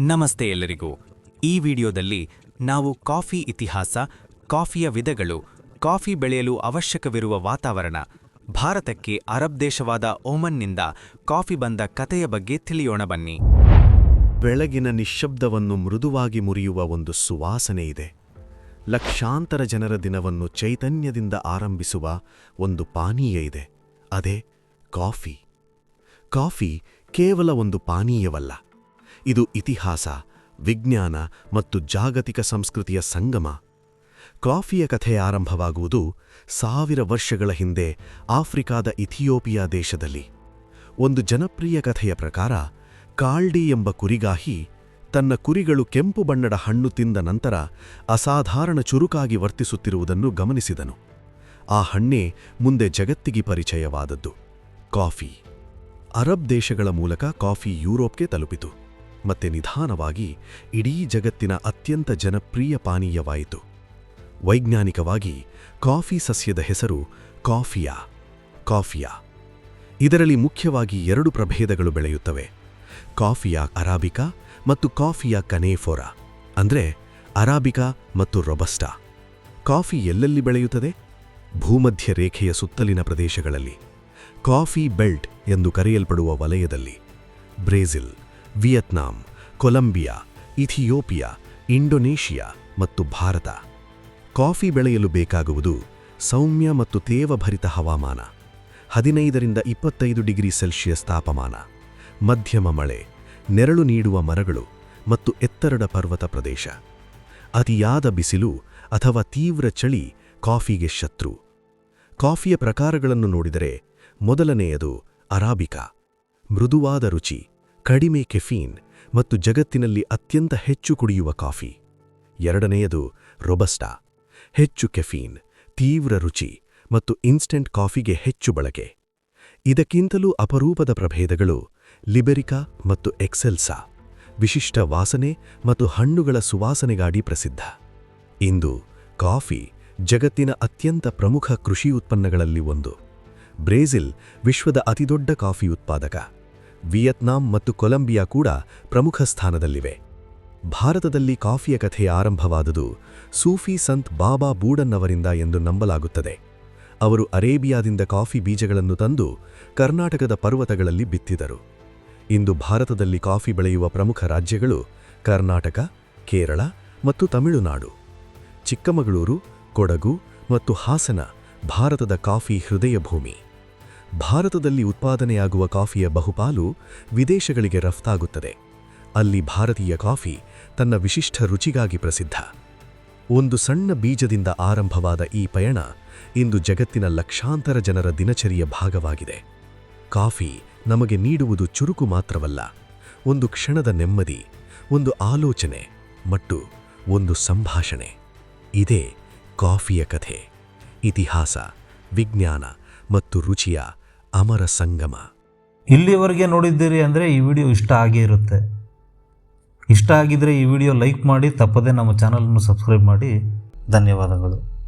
ನಮಸ್ತೆ ಎಲ್ಲರಿಗೂ. ಈ ವಿಡಿಯೋದಲ್ಲಿ ನಾವು ಕಾಫಿ ಇತಿಹಾಸ, ಕಾಫಿಯ ವಿಧಗಳು, ಕಾಫಿ ಬೆಳೆಯಲು ಅವಶ್ಯಕವಿರುವ ವಾತಾವರಣ, ಭಾರತಕ್ಕೆ ಅರಬ್ ದೇಶವಾದ ಓಮನ್ನಿಂದ ಕಾಫಿ ಬಂದ ಕಥೆಯ ಬಗ್ಗೆ ತಿಳಿಯೋಣ ಬನ್ನಿ. ಬೆಳಗಿನ ನಿಶ್ಶಬ್ದವನ್ನು ಮೃದುವಾಗಿ ಮುರಿಯುವ ಒಂದು ಸುವಾಸನೆ ಇದೆ. ಲಕ್ಷಾಂತರ ಜನರ ದಿನವನ್ನು ಚೈತನ್ಯದಿಂದ ಆರಂಭಿಸುವ ಒಂದು ಪಾನೀಯ ಇದೆ. ಅದೇ ಕಾಫಿ. ಕಾಫಿ ಕೇವಲ ಒಂದು ಪಾನೀಯವಲ್ಲ. ಇದು ಇತಿಹಾಸ, ವಿಜ್ಞಾನ ಮತ್ತು ಜಾಗತಿಕ ಸಂಸ್ಕೃತಿಯ ಸಂಗಮ. ಕಾಫಿಯ ಕಥೆ ಆರಂಭವಾಗುವುದು ಸಾವಿರ ವರ್ಷಗಳ ಹಿಂದೆ ಆಫ್ರಿಕಾದ ಇಥಿಯೋಪಿಯಾ ದೇಶದಲ್ಲಿ. ಒಂದು ಜನಪ್ರಿಯ ಕಥೆಯ ಪ್ರಕಾರ ಕಾಲ್ಡಿ ಎಂಬ ಕುರಿಗಾಹಿ ತನ್ನ ಕುರಿಗಳು ಕೆಂಪು ಬಣ್ಣದ ಹಣ್ಣು ತಿಂದ ನಂತರ ಅಸಾಧಾರಣ ಚುರುಕಾಗಿ ವರ್ತಿಸುತ್ತಿರುವುದನ್ನು ಗಮನಿಸಿದನು. ಆ ಹಣ್ಣೇ ಮುಂದೆ ಜಗತ್ತಿಗೆ ಪರಿಚಯವಾದದ್ದು. ಕಾಫಿ. ಅರಬ್ ದೇಶಗಳ ಮೂಲಕ ಕಾಫಿ ಯುರೋಪ್ಗೆ ತಲುಪಿತು. ಮತ್ತೆ ನಿಧಾನವಾಗಿ ಇಡೀ ಜಗತ್ತಿನ ಅತ್ಯಂತ ಜನಪ್ರಿಯ ಪಾನೀಯವಾಯಿತು. ವೈಜ್ಞಾನಿಕವಾಗಿ ಕಾಫಿ ಸಸ್ಯದ ಹೆಸರು ಕಾಫಿಯಾ ಕಾಫಿಯಾ. ಇದರಲ್ಲಿ ಮುಖ್ಯವಾಗಿ ಎರಡು ಪ್ರಭೇದಗಳು ಬೆಳೆಯುತ್ತವೆ. ಕಾಫಿಯಾ ಅರಾಬಿಕಾ ಮತ್ತು ಕಾಫಿಯಾ ಕನೇಫೋರಾ, ಅಂದರೆ ಅರಾಬಿಕಾ ಮತ್ತು ರೊಬಸ್ಟಾ. ಕಾಫಿ ಎಲ್ಲೆಲ್ಲಿ ಬೆಳೆಯುತ್ತದೆ? ಭೂಮಧ್ಯ ರೇಖೆಯ ಸುತ್ತಲಿನ ಪ್ರದೇಶಗಳಲ್ಲಿ. ಕಾಫಿ ಬೆಲ್ಟ್ ಎಂದು ಕರೆಯಲ್ಪಡುವ ವಲಯದಲ್ಲಿ. Brazil. Vietnam, Colombia, Ethiopia, Indonesia ಮತ್ತು ಭಾರತ. ಕಾಫಿ ಬೆಳೆಯಲು ಬೇಕಾಗುವುದು ಸೌಮ್ಯ ಮತ್ತು ತೇವಭರಿತ ಹವಾಮಾನ. ಹದಿನೈದರಿಂದ ಇಪ್ಪತ್ತೈದು ಡಿಗ್ರಿ ಸೆಲ್ಸಿಯಸ್ ತಾಪಮಾನ. ಮಧ್ಯಮ ಮಳೆ, ನೆರಳು ನೀಡುವ ಮರಗಳು ಮತ್ತು ಎತ್ತರದ ಪರ್ವತ ಪ್ರದೇಶ. ಅತಿಯಾದ ಬಿಸಿಲು ಅಥವಾ ತೀವ್ರ ಚಳಿ ಕಾಫಿಗೆ ಶತ್ರು. ಕಾಫಿಯ ಪ್ರಕಾರಗಳನ್ನು ನೋಡಿದರೆ ಮೊದಲನೆಯದು ಅರಾಬಿಕಾ. ಮೃದುವಾದ ರುಚಿ. ಕಡಿಮೆ ಕೆಫೀನ್ ಮತ್ತು ಜಗತ್ತಿನಲ್ಲಿ ಅತ್ಯಂತ ಹೆಚ್ಚು ಕುಡಿಯುವ ಕಾಫಿ. ಎರಡನೆಯದು ರೊಬಸ್ಟಾ. ಹೆಚ್ಚು ಕೆಫೀನ್, ತೀವ್ರ ರುಚಿ ಮತ್ತು ಇನ್ಸ್ಟೆಂಟ್ ಕಾಫಿಗೆ ಹೆಚ್ಚು ಬಳಕೆ. ಇದಕ್ಕಿಂತಲೂ ಅಪರೂಪದ ಪ್ರಭೇದಗಳು ಲಿಬೆರಿಕಾ ಮತ್ತು ಎಕ್ಸೆಲ್ಸಾ, ವಿಶಿಷ್ಟ ವಾಸನೆ ಮತ್ತು ಹಣ್ಣುಗಳ ಸುವಾಸನೆಗಾಡಿ ಪ್ರಸಿದ್ಧ. ಇಂದು ಕಾಫಿ ಜಗತ್ತಿನ ಅತ್ಯಂತ ಪ್ರಮುಖ ಕೃಷಿ ಉತ್ಪನ್ನಗಳಲ್ಲಿ ಒಂದು. ಬ್ರೆಜಿಲ್ ವಿಶ್ವದ ಅತಿದೊಡ್ಡ ಕಾಫಿ ಉತ್ಪಾದಕ. ವಿಯತ್ನಾಂ ಮತ್ತು ಕೊಲಂಬಿಯಾ ಕೂಡ ಪ್ರಮುಖ ಸ್ಥಾನದಲ್ಲಿವೆ. ಭಾರತದಲ್ಲಿ ಕಾಫಿಯ ಕಥೆ ಆರಂಭವಾದುದು ಸೂಫಿ ಸಂತ್ ಬಾಬಾ ಬೂಡನ್ ಅವರಿಂದ ಎಂದು ನಂಬಲಾಗುತ್ತದೆ. ಅವರು ಅರೇಬಿಯಾದಿಂದ ಕಾಫಿ ಬೀಜಗಳನ್ನು ತಂದು ಕರ್ನಾಟಕದ ಪರ್ವತಗಳಲ್ಲಿ ಬಿತ್ತಿದರು. ಇಂದು ಭಾರತದಲ್ಲಿ ಕಾಫಿ ಬೆಳೆಯುವ ಪ್ರಮುಖ ರಾಜ್ಯಗಳು ಕರ್ನಾಟಕ, ಕೇರಳ ಮತ್ತು ತಮಿಳುನಾಡು. ಚಿಕ್ಕಮಗಳೂರು, ಕೊಡಗು ಮತ್ತು ಹಾಸನ ಭಾರತದ ಕಾಫಿ ಹೃದಯ ಭೂಮಿ ಭಾರತದಲ್ಲಿ ಉತ್ಪಾದನೆಯಾಗುವ ಕಾಫಿಯ ಬಹುಪಾಲು ವಿದೇಶಗಳಿಗೆ ರಫ್ತಾಗುತ್ತದೆ. ಅಲ್ಲಿ ಭಾರತೀಯ ಕಾಫಿ ತನ್ನ ವಿಶಿಷ್ಟ ರುಚಿಗಾಗಿ ಪ್ರಸಿದ್ಧ. ಒಂದು ಸಣ್ಣ ಬೀಜದಿಂದ ಆರಂಭವಾದ ಈ ಪಯಣ ಇಂದು ಜಗತ್ತಿನ ಲಕ್ಷಾಂತರ ಜನರ ದಿನಚರಿಯ ಭಾಗವಾಗಿದೆ. ಕಾಫಿ ನಮಗೆ ನೀಡುವುದು ಚುರುಕು ಮಾತ್ರವಲ್ಲ, ಒಂದು ಕ್ಷಣದ ನೆಮ್ಮದಿ, ಒಂದು ಆಲೋಚನೆ ಮತ್ತು ಒಂದು ಸಂಭಾಷಣೆ. ಇದೇ ಕಾಫಿಯ ಕಥೆ. ಇತಿಹಾಸ, ವಿಜ್ಞಾನ ಮತ್ತು ರುಚಿಯ ಅಮರ ಸಂಗಮ. ಇಲ್ಲಿವರೆಗೆ ನೋಡಿದ್ದೀರಿ ಅಂದರೆ ಈ ವಿಡಿಯೋ ಇಷ್ಟ ಆಗೇ ಇರುತ್ತೆ. ಇಷ್ಟ ಆಗಿದ್ದರೆ ಈ ವಿಡಿಯೋ ಲೈಕ್ ಮಾಡಿ, ತಪ್ಪದೇ ನಮ್ಮ ಚಾನಲನ್ನು ಸಬ್ಸ್ಕ್ರೈಬ್ ಮಾಡಿ. ಧನ್ಯವಾದಗಳು.